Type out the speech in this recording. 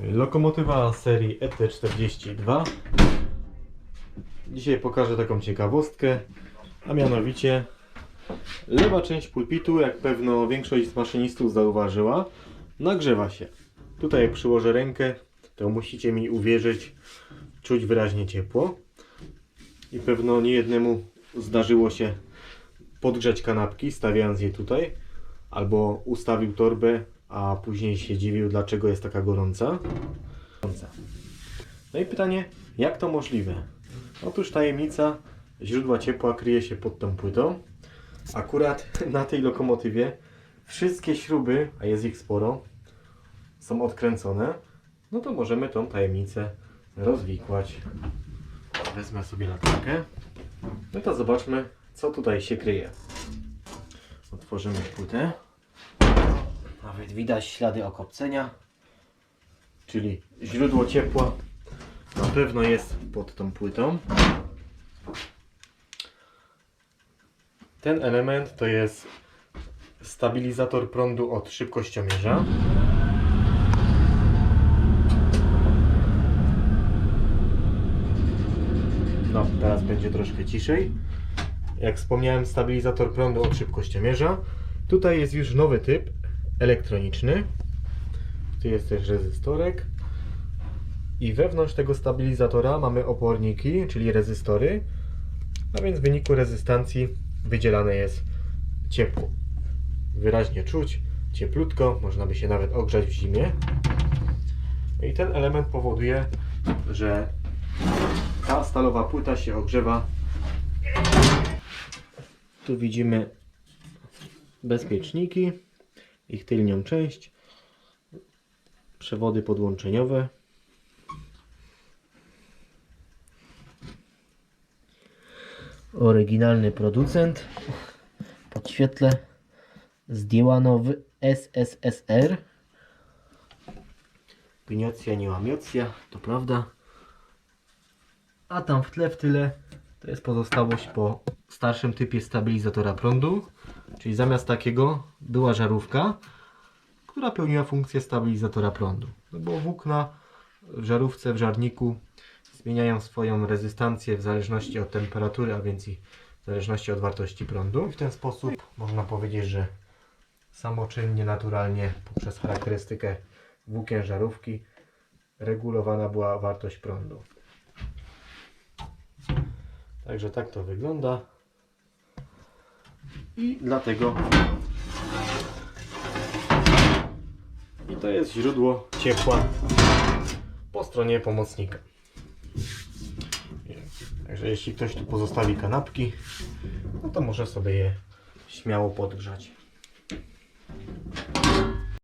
Lokomotywa serii E ET42. Dzisiaj pokażę taką ciekawostkę, a mianowicie lewa część pulpitu, jak pewno większość z maszynistów zauważyła, nagrzewa się. Tutaj jak przyłożę rękę, to musicie mi uwierzyć, czuć wyraźnie ciepło. I pewno niejednemu zdarzyło się podgrzać kanapki, stawiając je tutaj, albo ustawił torbę, a później się dziwił, dlaczego jest taka gorąca. No i pytanie, jak to możliwe? Otóż tajemnica źródła ciepła kryje się pod tą płytą. Akurat na tej lokomotywie wszystkie śruby, a jest ich sporo, są odkręcone. No to możemy tą tajemnicę rozwikłać. Wezmę sobie latarkę. No to zobaczmy, co tutaj się kryje. Otworzymy płytę. Nawet widać ślady okopcenia. czyli źródło ciepła na pewno jest pod tą płytą. Ten element to jest stabilizator prądu od szybkościomierza. No, teraz będzie troszkę ciszej. Jak wspomniałem, stabilizator prądu od szybkościomierza. Tutaj jest już nowy typ elektroniczny. Tu jest też rezystorek. I wewnątrz tego stabilizatora mamy oporniki, czyli rezystory. A więc w wyniku rezystancji wydzielane jest ciepło. Wyraźnie czuć, cieplutko, można by się nawet ogrzać w zimie. I ten element powoduje, że ta stalowa płyta się ogrzewa. Tu widzimy bezpieczniki, ich tylnią część przewody podłączeniowe. Oryginalny producent. Podświetlę. Zdjęłanowy SSSR. Piniacja, nie łamiocja, to prawda. A tam w tle, w tyle, to jest pozostałość po starszym typie stabilizatora prądu. Czyli zamiast takiego była żarówka, która pełniła funkcję stabilizatora prądu. No bo włókna w żarówce, w żarniku zmieniają swoją rezystancję w zależności od temperatury, a więc i w zależności od wartości prądu. I w ten sposób można powiedzieć, że samoczynnie, naturalnie, poprzez charakterystykę włókien żarówki regulowana była wartość prądu. Także tak to wygląda. I dlatego i to jest źródło ciepła po stronie pomocnika. Także jeśli ktoś tu pozostawi kanapki, no to może sobie je śmiało podgrzać.